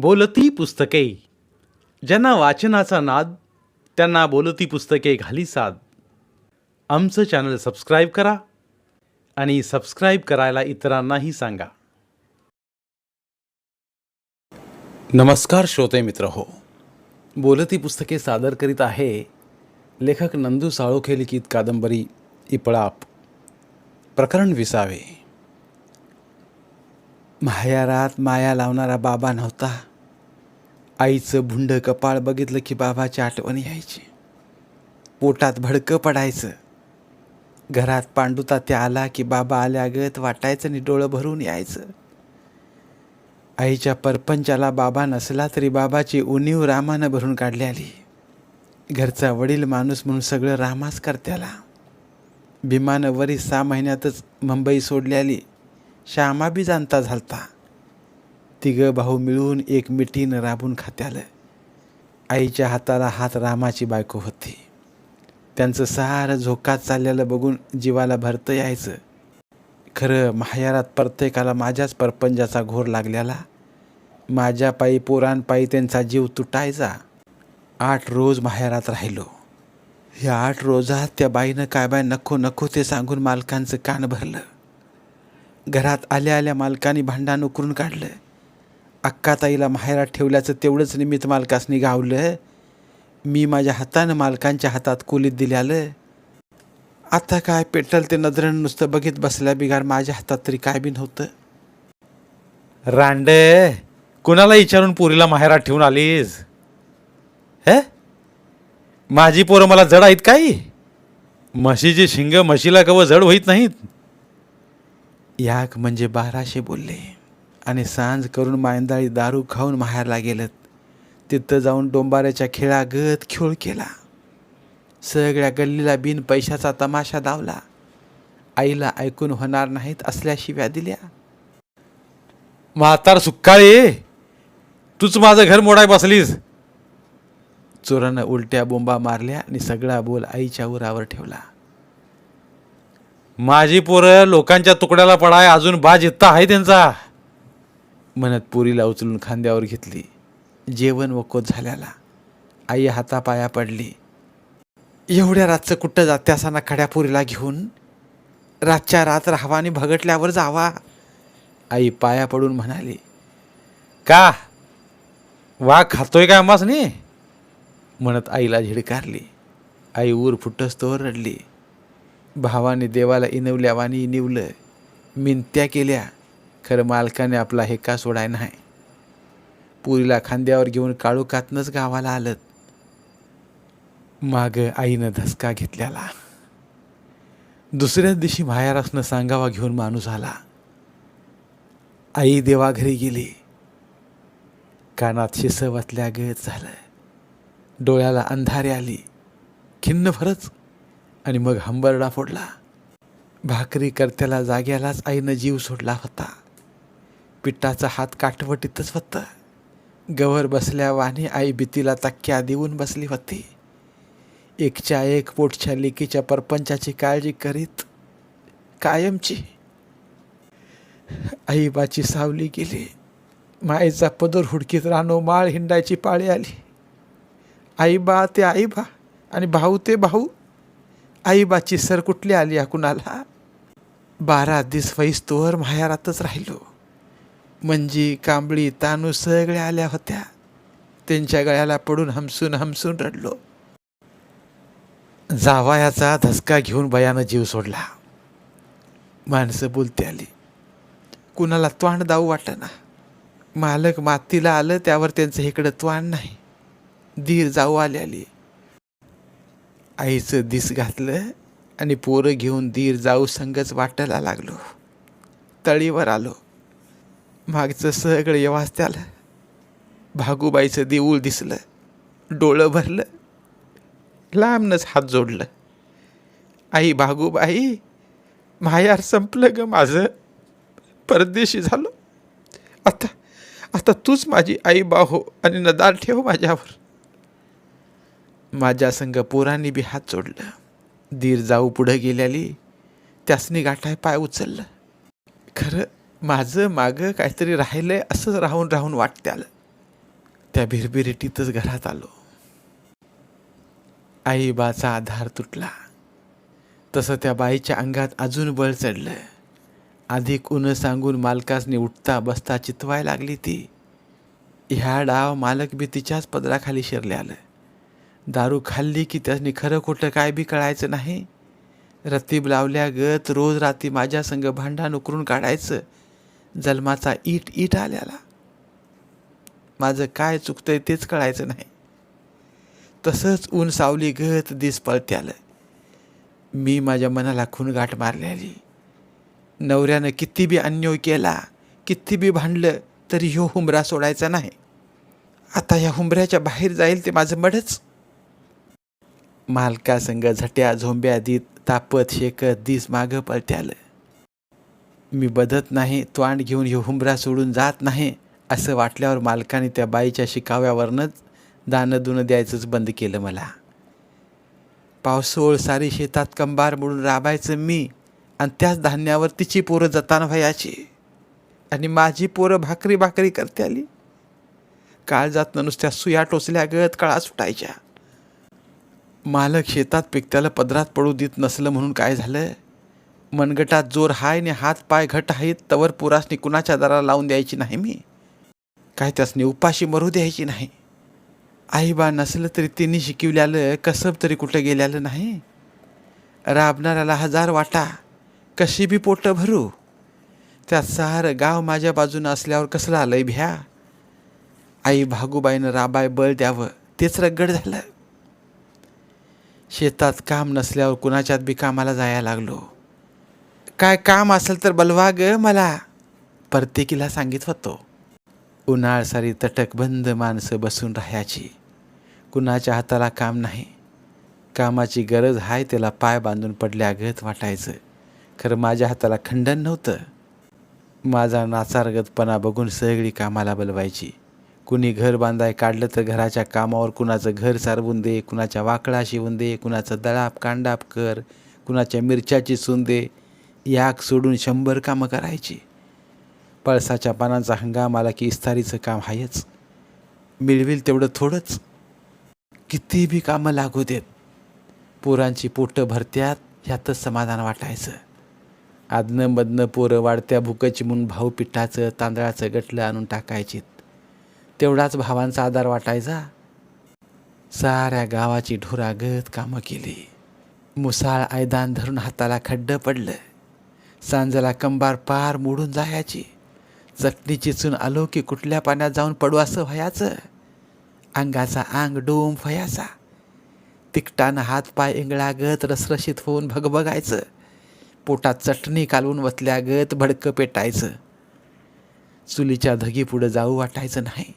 बोलती पुस्तके. ज्यांना वाचनाचा नाद त्यांना बोलती पुस्तके घाली साद. आमचं चॅनल सबस्क्राईब करा आणि सबस्क्राईब करायला इतरांनाही सांगा. नमस्कार श्रोते मित्र हो. बोलती पुस्तके सादर करीत आहे लेखक नंदू साळोखे लिखित कादंबरी इपळाप. प्रकरण विसावे. मायारात माया लावणारा बाबा नव्हता. आईचं भुंड कपाळ बघितलं की बाबाची आठवण यायची. पोटात भडकं पडायचं. घरात पांडुता त्या आला की बाबा आल्यागत वाटायचं आणि डोळं भरून यायचं. आईच्या परपंचाला बाबा नसला तरी बाबाची उणीव रामानं भरून काढली आली. घरचा वडील माणूस म्हणून सगळं रामाच करत्याला. भीमानं वरी सहा महिन्यातच मुंबई सोडली आली. श्यामा बी जाणता झालता. तिघं भाऊ मिळून एक मिठीनं राबून खात्यालं. आईच्या हाताला हात रामाची बायको होती. त्यांचं सारं झोकात चाललेलं बघून जीवाला भरतं यायचं. खरं माहेरात प्रत्येकाला माझ्याच परपंजाचा घोर लागलेला माझ्या पायी पोरांपायी त्यांचा जीव तुटायचा. आठ रोज माहेरात राहिलो. ह्या आठ रोजात त्या बाईनं काय बाय नको नको ते सांगून मालकांचं कान भरलं. घरात आल्या आल्या मालकाने भांडण उकरून काढलं. अक्काताईला माहेरात ठेवल्याचं तेवढंच निमित्त मालकासनी गावलं मी माझ्या हातानं मालकांच्या हातात कुलीत दिल्यालं. आता काय पेटल ते नजरेनं नुसतं बघित बसल्या बिगार माझ्या हातात तरी काय बी नव्हतं. रांडे कुणाला विचारून पोरीला माहेरात ठेवून आलीस? हे? माझी पोरं मला जड आहेत काही? म्हशीची शिंग म्हशीला कव जड होईत नाहीत. याक म्हणजे बाराशे बोलले. आणि सांज करून मायंदाळी दारू खाऊन माहेरला गेलत तिथं जाऊन डोंबाऱ्याच्या खेळागत खेळ केला. सगळ्या गल्लीला बिन पैशाचा तमाशा दावला. आईला ऐकून होणार नाहीत असल्या शिव्या दिल्या. म्हातार सुक्काळे तूच माझं घर मोडाय बसलीस. चोरानं उलट्या बोंबा मारल्या आणि सगळा बोल आईच्या उरावर ठेवला. माझी पोरं लोकांच्या तुकड्याला पडाय अजून बाज इत्ता आहे त्यांचा. म्हणत पुरीला उचलून खांद्यावर घेतली. जेवण वकोत झाल्याला. आई हातापाया पडली. एवढ्या रातचं कुठं जाते असाना खड्या पुरीला घेऊन? रातच्या रात राहावा भगटल्यावर जावा. आई पाया पडून म्हणाली का? वा खातोय का अम्मास नाही म्हणत आईला झिडकारली. आई ऊर फुटस्तोवर रडली. भावाने देवाला इनवल्या वाणी इनिवलं मिनत्या केल्या. खरं मालकाने आपला हे का सोडाय नाही? पुरीला खांद्यावर घेऊन काळू कातनंच गावाला आलं माग आईनं धसका घेतल्याला. दुसऱ्याच दिवशी माहेरासनं सांगावा घेऊन माणूस आला. आई देवाघरी गेली. कानात शिस वाचल्या गत झालं. डोळ्याला अंधारे आली. खिन्न फरच. आणि मग हंबरडा फोडला. भाकरी करत्याला जाग्यालाच आईनं जीव सोडला होता. पिठाचा हात काठवटीतच होता. गवर बसल्या वाणी आई भीतीला तक्क्या देऊन बसली होती. एकच्या एक पोटच्या लेकीच्या परपंचाची काळजी करीत कायमची. आईबाची सावली गेली. माईचा पदर हुडकीत रानो माळ हिंडायची पाळी आली. आईबा ते आईबा आणि भाऊ ते भाऊ. आईबाची सर कुठली आली या कुणाला? बारा दिस वैस्तोवर माहेरातच राहिलो. मंजी कांबळी तानू सगळ्या आल्या होत्या. त्यांच्या गळ्याला पडून हमसून हमसून रडलो. जावायाचा धसका घेऊन बयानं जीव सोडला. माणसं बोलते आली. कुणाला त्वाण दाऊ वाटेना. मालक मातीला आलं त्यावर त्यांचं इकडं त्वाण नाही. धीर जाऊ आले आली. आईचं दिस घातलं आणि पोरं घेऊन धीर जाऊ संगच वाटायला लागलो. तळीवर आलो. मागचं सगळं येवास आलं भागूबाईचं देऊळ दिसलं डोळं भरलं लांबनच हात जोडलं. आई भागूबाई मायार संपलं ग माझं. परदेशी झालो. आता आता तूच माझी आई बाहो आणि नदार ठेव माझ्यावर. माझ्या संग पोरांनी बी हात जोडलं. दीर जाऊ पुढं गेल्याली त्यासनी गाठाय पाय उचललं. खरं माझं मागं काहीतरी राहिलं आहे असंच राहून राहून वाटते आलं. त्या भिरभिरीटीतच घरात आलो. आईबाचा आधार तुटला. तसं त्या बाईच्या अंगात अजून बळ चढलं अधिक उन सांगून मालकासने उठता बसता चितवाय लागली ती. ह्या डाव मालक बी तिच्याच पदराखाली शिरले आलं. दारू खाल्ली की त्याने खरं खोटं काय बी कळायचं नाही? रतीब लावल्या गत रोज रात्री माझ्या संग भांडण उकरून काढायचं. जन्माचा ईट ईट आल्याला. माझं काय चुकतंय तेच कळायचं नाही. तसंच ऊन सावली गत दिस पळत्यालं. मी माझ्या मनाला खून गाठ मारलेली. नवऱ्यानं किती बी अन्याय केला किती बी भांडलं तरी ह्यो हुंबरा सोडायचा नाही. आता ह्या हुंबऱ्याच्या बाहेर जाईल ते माझं मडच मालकासंग झट्या झोंब्या दीत तापत शेकत दिस मागं पळत्यालं. मी बदत नाही तोंड घेऊन हे हुंबरा सोडून जात नाही असं वाटल्यावर मालकाने त्या बाईच्या शिकाव्यावरनंच दानं दुनं द्यायचंच बंद केलं मला. पावसाळ सारी शेतात कंबार मोडून राबायचं मी आणि त्याच धान्यावर तिची पोरं जतान व्हायची. आणि माझी पोरं भाकरी भाकरी करते आली काळ जात नुसत्या सुया टोचल्या गळत कळा सुटायच्या. मालक शेतात पिकत्याला पदरात पडू देत नसलं म्हणून काय झालं? मनगटात जोर हाय ने हात पाय घट आहेत तवर पुरासनी कुणाच्या दाराला लावून द्यायची नाही मी. काय त्यासनी उपाशी मरू द्यायची नाही. आईबा नसलं तरी तिने शिकवल्यालं कसब तरी कुठं गेल्यालं नाही. राबणाऱ्याला हजार वाटा कशी बी पोटं भरू. त्यात सारं गाव माझ्या बाजूनं असल्यावर कसलं आलंय भ्या. आई भागूबाईनं राबाय बळ द्यावं तेच रगड झालं. शेतात काम नसल्यावर कुणाच्यात बी कामाला जायला लागलो. काय काम असेल तर बलवा ग मला. प्रत्येकीला सांगित होतो उन्हाळसारी तटकबंद माणसं बसून राहायची. कुणाच्या हाताला काम नाही. कामाची गरज आहे त्याला पाय बांधून पडल्यागत वाटायचं. खरं माझ्या हाताला खंडन नव्हतं. माझा नाचारगतपणा बघून सगळी कामाला बलवायची. कुणी घर बांधाय काढलं तर घराच्या कामावर कुणाचं घर सारवून दे कुणाच्या वाकडा शिवून दे कुणाचं दळाप कांडाप कर कुणाच्या मिरच्याची सून दे याक सोडून शंभर कामं करायची. पळसाच्या पानांचा हंगाम आला की इस्तारीचं काम आहेच मिळविल तेवढं थोडंच. किती बी कामं लागू देत. पोरांची पोटं भरत्यात ह्यातच समाधान वाटायचं. आदनं मधनं पोरं वाढत्या भुकची म्हणून भाऊ पिठाचं तांदळाचं गटलं आणून टाकायचीत. तेवढाच भावांचा आधार वाटायचा. साऱ्या गावाची ढोरागत कामं केली. मुसाळ आयदान धरून हाताला खड्डं पडलं. सांजला कंबार पार मोडून जायची. चटणी चिचून आलो की कुठल्या पाण्यात जाऊन पडू असं व्हायचं? अंगाचा अंग डोम फयाचा तिकटानं हात पाय इंगळागत रसरशीत होऊन भगभगायचं. पोटात चटणी कालवून वतल्यागत भडकं पेटायचं. चुलीच्या धगी पुढं जाऊ वाटायचं नाही.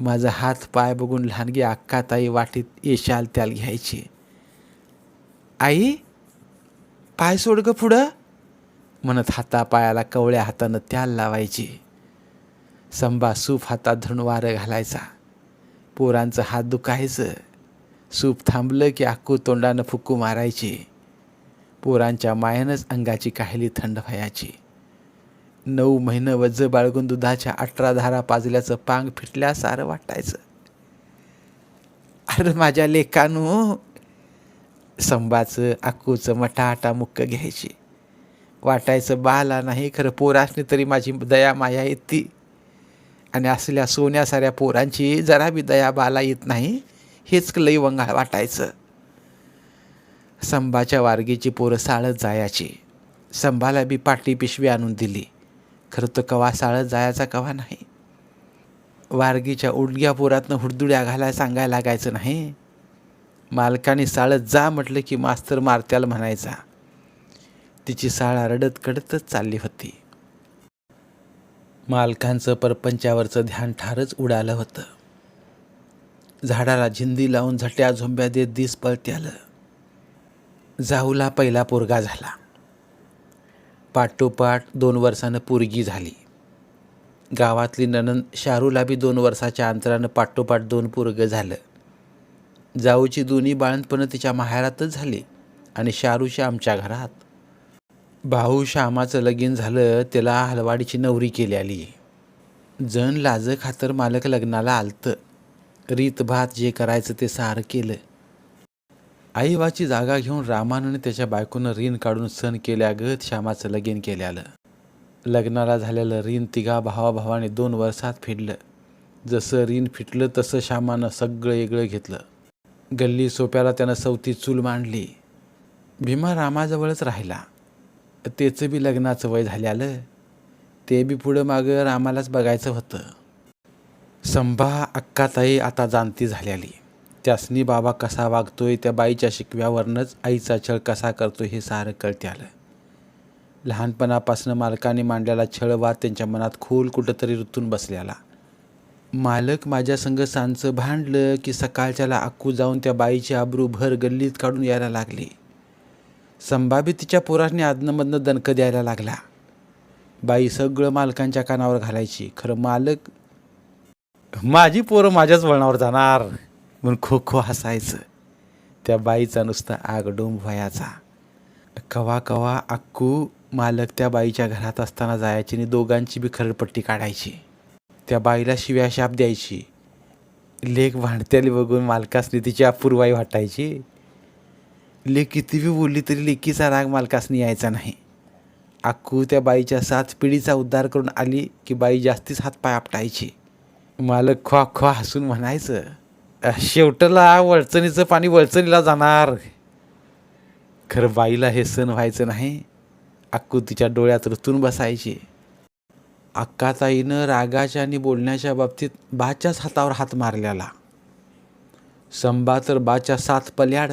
माझा हात पाय बघून लहानगी अक्काताई वाटीत येशाल त्याल घ्यायची. आई पाय सोड गं पुढं. म्हणत हातापायाला कवळ्या हातानं त्याल लावायची. संबा सूप हातात धरून वारं घालायचा. पोरांचं हात दुखायचं. सूप थांबलं की अक्कू तोंडानं फुक्कू मारायची. पोरांच्या मायानंच अंगाची काहिली थंड व्हायची. नऊ महिनं वज्ज बाळगून दुधाच्या अठरा धारा पाजल्याचं पांग फिटल्यासारं वाटायचं. अरे माझ्या लेखानू संबाचं अक्कूचं मटाटा मुक्क घ्यायची. वाटायचं बाला नाही खरं पोरासनी तरी माझी दया माया येते. आणि असल्या सोन्या साऱ्या पोरांची जरा बी दया बाला येत नाही हेच लई वंगाळ वाटायचं. संभाच्या वारगीची पोरं साळत जायाची. संभाला बी पाटी पिशवी आणून दिली. खरं तर कवा साळत जायचा कवा नाही. वारगीच्या उडग्या पोरातनं हुडदुड्या घालाय सांगायला लागायचं नाही. मालकाने साळत जा म्हटलं की मास्तर मारत्याला म्हणायचा. तिची साळा रडत कडतच चालली होती. मालकांचं परपंचावरचं ध्यान ठारच उडालं होतं. झाडाला झिंदी लावून झट्या झोंब्या देत दिस पळत्यालं जाऊला पहिला पोरगा झाला. पाठोपाठ दोन वर्षानं पोरगी झाली. गावातली ननंद शारूला बी दोन वर्षाच्या अंतरानं पाठोपाठ दोन पोरगं झालं. जाऊची दोन्ही बाळंतपणं तिच्या माहेरातच झाली आणि शारूच्या आमच्या घरात. भाऊ श्यामाचं लगीन झालं त्याला हलवाडीची नवरी केली आली. जण लाज खातर मालक लग्नाला आलतं. रीतभात जे करायचं ते सारं केलं. आईबाची जागा घेऊन रामानं त्याच्या बायकोनं रीन काढून सण केल्यागत श्यामाचं लगीन केल्यालं. लग्नाला झालेलं रीन तिघा भावाभावाने दोन वर्षात फिडलं. जसं रीन फिटलं तसं श्यामानं सगळं वेगळं घेतलं. गल्ली सोप्याला त्यानं सवती चूल मांडली. भीमा रामाजवळच राहिला. त्याचं बी लग्नाचं वय झाल्यालं. ते बी पुढं मागं रामालाच बघायचं होतं. संभा अक्काताई आता जाणती झालेली त्यासनी बाबा कसा वागतोय त्या बाईच्या शिकव्यावरनंच आईचा छळ कसा करतो हे सारं कळते आलं लहानपणापासून मालकाने मांडलेला छळवाद त्यांच्या मनात खोल कुठंतरी रुतून बसलेला. मालक माझ्या संग सांचं भांडलं की सकाळच्याला अक्कू जाऊन त्या बाईची आबरू भर गल्लीत काढून यायला लागली. संभावितीच्या तिच्या आदनमधनं दणकं द्यायला लागला. बाई सगळं मालकांच्या कानावर घालायची. खरं मालक माझी पोरं माझ्याच वळणावर जाणार म्हणून खो खो हसायचं. त्या बाईचा नुसता आगडोंब व्हायचा कवा कवा अक्कू मालक त्या बाईच्या घरात असताना जायची आणि दोघांची बी खरडपट्टी काढायची. त्या बाईला शिव्या शाप द्यायची. लेख भांडत्याली बघून मालकासनी तिची अपूर्वाई वाटायची. लेख किती बी बोलली तरी लेकीचा राग मालकासनी यायचा नाही. अक्कू त्या बाईच्या सात पिढीचा उद्धार करून आली की बाई जास्तीच हातपाय आपटायची. मालक ख्वा ख्वा हसून म्हणायचं शेवटला वळचणीचं पाणी वळचणीला जाणार. खरं बाईला हे सण व्हायचं नाही. अक्कू तिच्या डोळ्यात रुतून बसायची. अक्काताईनं रागाच्या आणि बोलण्याच्या बाबतीत बाच्याच हातावर हात मारलेला. संबा तर बाच्या सात पल्याड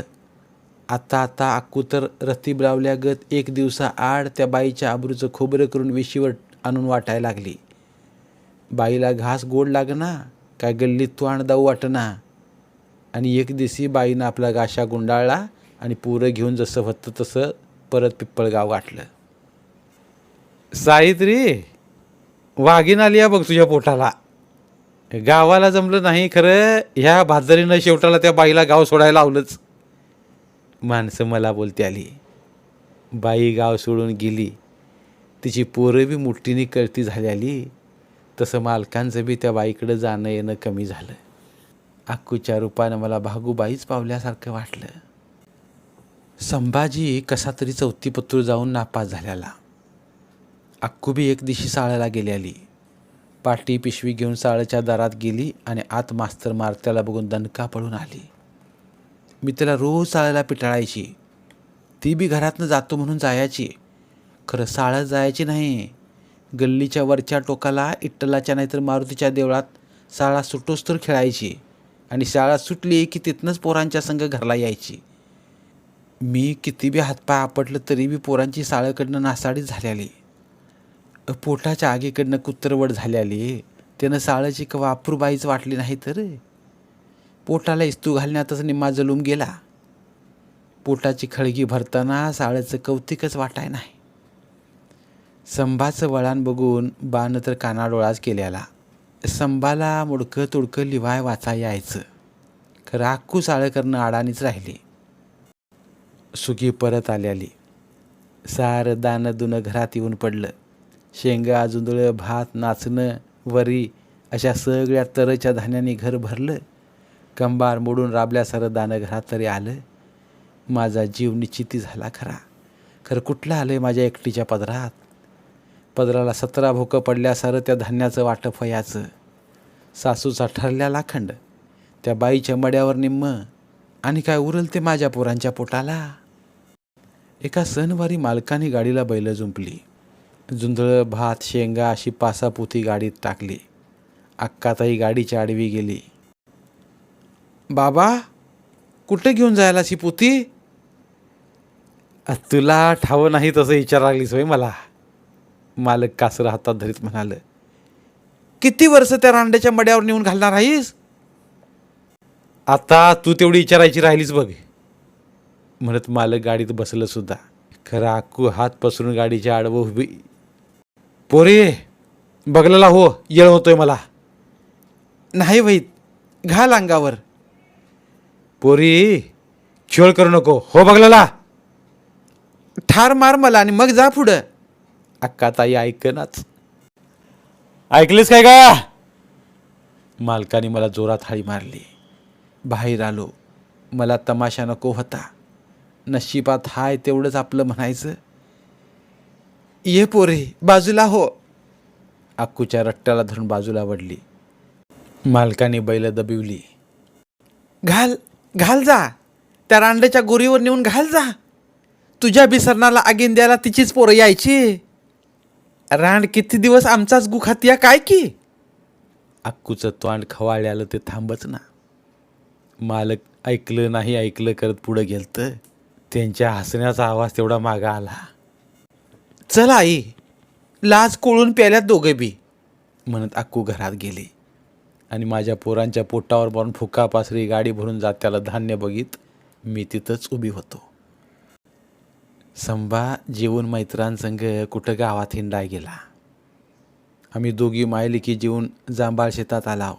आता आता अक्कू तर रती ब्रावल्यागत एक दिवसा आड त्या बाईच्या आबरूचं खोबरं करून वेशीवर आणून वाटायला लागली. बाईला घास गोड लागना काय गल्लीत तू दाऊ वाटना. आणि एक दिवशी बाईनं आपला गाशा गुंडाळला आणि पुरं घेऊन जसं होतं तसं परत पिप्पळगाव गाठलं. सावित्री वाघीन आली या बघ तुझ्या पोटाला. गावाला जमलं नाही खरं ह्या भाजरीनं शेवटाला त्या बाईला गाव सोडायला लावलंच. माणसं मला बोलते आली. बाई गाव सोडून गेली. तिची पोरं बी मुठ्ठीने कळती झाली आली. तसं मालकांचं बी त्या बाईकडं जाणं येणं कमी झालं. अक्कूच्या रूपानं मला भागूबाईच पावल्यासारखं वाटलं. संभाजी कसा तरी चौथी जाऊन नापास झाल्याला. आक्कू बी एक दिवशी साळ्याला आली. पाटी पिशवी घेऊन साळच्या दारात गेली आणि आत मास्तर मारत्याला बघून दणका पडून आली. मी त्याला रोज साळ्याला पिटाळायची. ती बी घरातनं जातो म्हणून जायची. खरं साळत जायची नाही. गल्लीच्या वरच्या टोकाला इट्टलाच्या नाहीतर मारुतीच्या देवळात साळा सुटोस तर खेळायची. आणि शाळा सुटली की तिथनंच पोरांच्या संग घरला यायची. मी किती बी हातपाय आपटलं तरी बी पोरांची साळकडनं नासाडीच झाल्याली. पोटाच्या आगीकडनं कुत्रवड झाल्याली. त्यानं साळची कवा अप्रूबाईच वाटली नाही तर? पोटाला इस्तू घालण्यातच निम्मा जलूम गेला. पोटाची खळगी भरताना साळचं कौतिकच वाटाय नाही. संभाचं वळण बघून बाण तर कानाडोळाच केल्याला. संभाला मुडकं तुडकं लिवाय वाचा यायचं. खरं साळं करणं अडाणीच राहिली. सुगी परत आल्याली. सारं दानं दुनं घरात येऊन पडलं. शेंगा जुंदळं भात नाचणं वरी अशा सगळ्या तरच्या धान्याने घर भरलं. कंबार मोडून राबल्या सारं घरात तरी आलं. माझा जीव निश्चिती झाला खरा. खरं कुठलं आलं माझ्या एकटीच्या पदरात? पदराला सतरा भोकं पडल्यासारं त्या धान्याचं वाटप व्हायचं सासूचा ठरल्या लाखंड. त्या बाईच्या मड्यावर निम्म. आणि काय उरल ते माझ्या पोरांच्या पोटाला? एका सणवारी मालकाने गाडीला बैलं जुंपली. जुंधळं भात शेंगा अशी पासापोती गाडीत टाकली. अक्काताई गाडीच्या आडवी गेली. बाबा कुठे घेऊन जायला अशी पोती? तुला ठावं नाही तसं विचार लागलीस होय मला. मालक कासर हातात धरीत म्हणाल. किती वर्ष त्या रांड्याच्या मड्यावर नेऊन घालणार आहेस? आता तू तेवढी विचारायची राहिलीच बघ. म्हणत मालक गाडीत बसलं सुद्धा. खरं अक्कू हात पसरून गाडीच्या आडवं उभी. पोरे बघलेला हो येळ होतोय मला. नाही वैत घाल अंगावर. पोरी खेळ करू नको. हो बघलेला ठार मार मला आणि मग जा पुढं. अक्काताई ऐकनाच ऐकलीस काय का मालकाने मला जोरात हाळी मारली. बाहेर आलो. मला तमाशा नको होता. नशिबात हाय तेवढंच आपलं म्हणायचं. ये पोरे बाजूला हो. अक्कूच्या रट्ट्याला धरून बाजूला वडली मालकाने बैल दबिवली. घाल. घाल जा. त्या रांड्याच्या गोरीवर नेऊन घाल जा. तुझ्या बिसरणाला आगीन द्यायला तिचीच पोरं यायची. रांड किती दिवस आमचाच गुखातिया काय की? अक्कूचं तोंड खवाळल्यालं ते थांबच ना. मालक ऐकलं नाही ऐकलं करत पुढं गेलतं. त्यांच्या हसण्याचा आवाज तेवढा मागा आला. चल आई लाज कोळून प्याल्यात दोघे बी. म्हणत अक्कू घरात गेली. आणि माझ्या पोरांच्या पोटावर मारून फुका पासरी गाडी भरून जात त्याला धान्य बघित मी तिथंच उभी होतो. संभा जेवून मैत्रांसंग कुठं गावात हिंडाय गेला? आम्ही दोघी मायलिकी जेवून जांभाळ शेतात आलाव.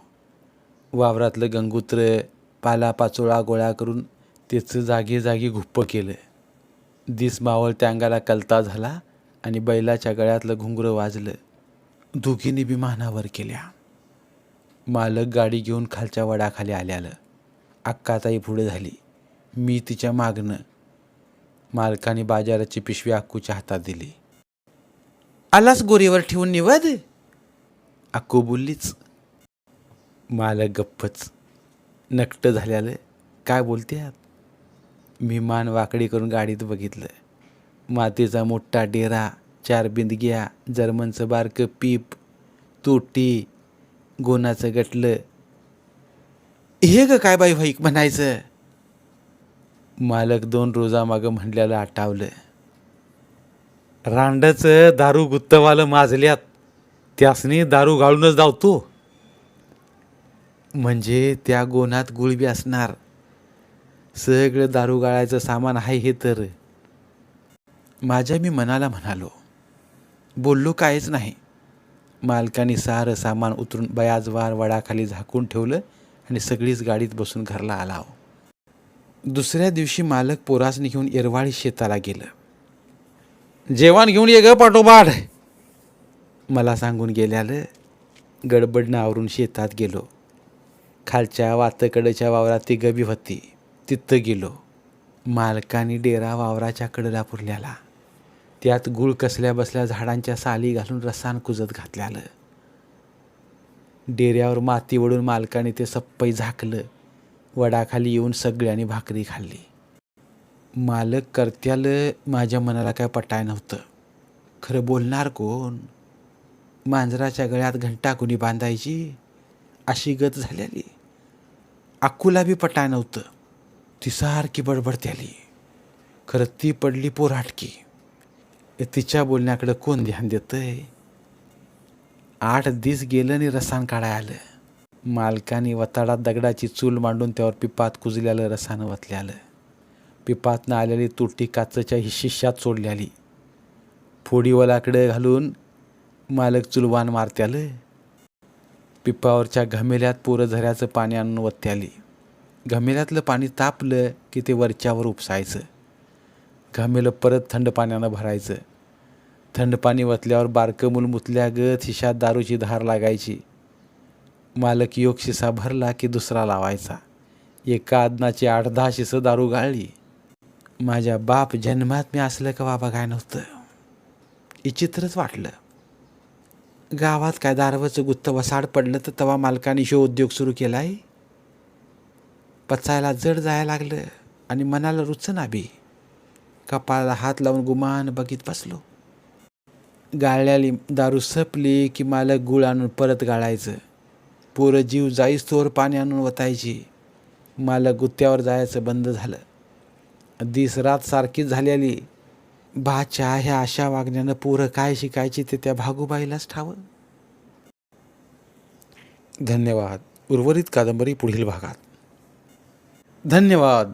वावरातलं गंगूत्र पाला पाचोळा गोळा करून त्याचं जागी जागी घुप्प केलं. दिस मावळ त्या अंगाला कलता झाला आणि बैलाच्या गळ्यातलं घुंगरं वाजलं. दोघींनी विमानावर केल्या. मालक गाडी घेऊन खालच्या वडाखाली आल्यालं. अक्काताई पुढे झाली. मी तिच्या मागणं मालकाने बाजाराची पिशवी अक्कूच्या हातात दिली. आलास गोरीवर ठेवून निवद अक्कू बोललीच. मालक गप्पच. नकट झाल्यालं. काय बोलते मी मान वाकडी करून गाडीत बघितलं. मातीचा मोठा डेरा चार बिंदग्या जर्मनचं बारकं पीप तोटी गोनाचं गटलं. हे ग काय बाई व्हाईक म्हणायचं? मालक दोन रोजामागं म्हणल्याला आटावलं. रांडचं दारू गुत्तवालं माजल्यात त्यासनी दारू गाळूनच धावतो म्हणजे त्या गोनात गुळबी असणार. सगळं दारू गाळायचं सामान आहे हे तर. माझ्या मी मनाला म्हणालो बोललो काहीच नाही. मालकाने सारं सामान उतरून बयाजवार वडाखाली झाकून ठेवलं आणि सगळीच गाडीत बसून घरला आला दुसऱ्या दिवशी मालक पोरासने घेऊन येरवाळी शेताला गेलं. जेवण घेऊन ये ग पाठोपाठ मला सांगून गेल्यालं गडबडनं आवरून शेतात गेलो. खालच्या वातकडच्या वावरात ती गबी होती तिथं गेलो. मालकाने डेरा वावराच्या कडला पुरल्याला. त्यात गुळ कसल्या बसल्या झाडांच्या साली घालून रसान कुजत घातल्यालं. डेऱ्यावर माती वडून मालकाने ते सप्पई झाकलं. वडाखाली येऊन सगळ्यांनी भाकरी खाल्ली. मालक करत्याल माझ्या मनाला काय पटाय नव्हतं. खरं बोलणार कोण? मांजराच्या गळ्यात घंटा कुणी बांधायची? अशी गत झालेली अक्कूला बी पटाय नव्हतं. ती सारखी बडबडत्याली. खरं ती पडली पोराटकी. तिच्या बोलण्याकडं कोण ध्यान देतंय? आठ दिस गेलं आणि रसान काढाय आलं. मालकाने वताडात दगडाची चूल मांडून त्यावर पिपात कुजल्यालं रसानं वतल्यालं. पिपातनं आलेली तुटी काचच्या हिशिष्यात सोडल्याली. फोडीवलाकडे घालून मालक चुलवान मारत्यालं. पिपावरच्या घमेल्यात पोरं झऱ्याचं पाणी आणून वत्याली घमेल्यातलं पाणी तापलं की ते वरच्यावर उपसायचं. घामेलं परत थंड पाण्यानं भरायचं. थंड पाणी वतल्यावर बारकं मूल मुतल्यागत हिशात दारूची धार लागायची. मालक योग शिसा भरला की दुसरा लावायचा. एका आदनाची आठ दहा शिसं दारू गाळली. माझ्या बाप जन्मात मी असलं का बाबा काय नव्हतं? विचित्रच वाटलं. गावात काय दारवाचं गुत्त वसाड पडलं तर तवा मालकाने शो उद्योग सुरू केलाय? पचायला जड जायला लागलं आणि मनाला रुचना बी. कपाळाला हात लावून गुमान बघित बसलो. गाळल्याली दारू सपली की मालक गुळ आणून परत गाळायचं. पोरं जीव जाईस तोवर पाणी आणून वतायची. मालक गुत्त्यावर जायचं बंद झालं. दिस रात सारखीच झालेली बाच्या ह्या अशा वागण्यानं पोरं काय शिकायची ते त्या भागूबाईलाच ठावं. धन्यवाद. उर्वरित कादंबरी पुढील भागात. धन्यवाद.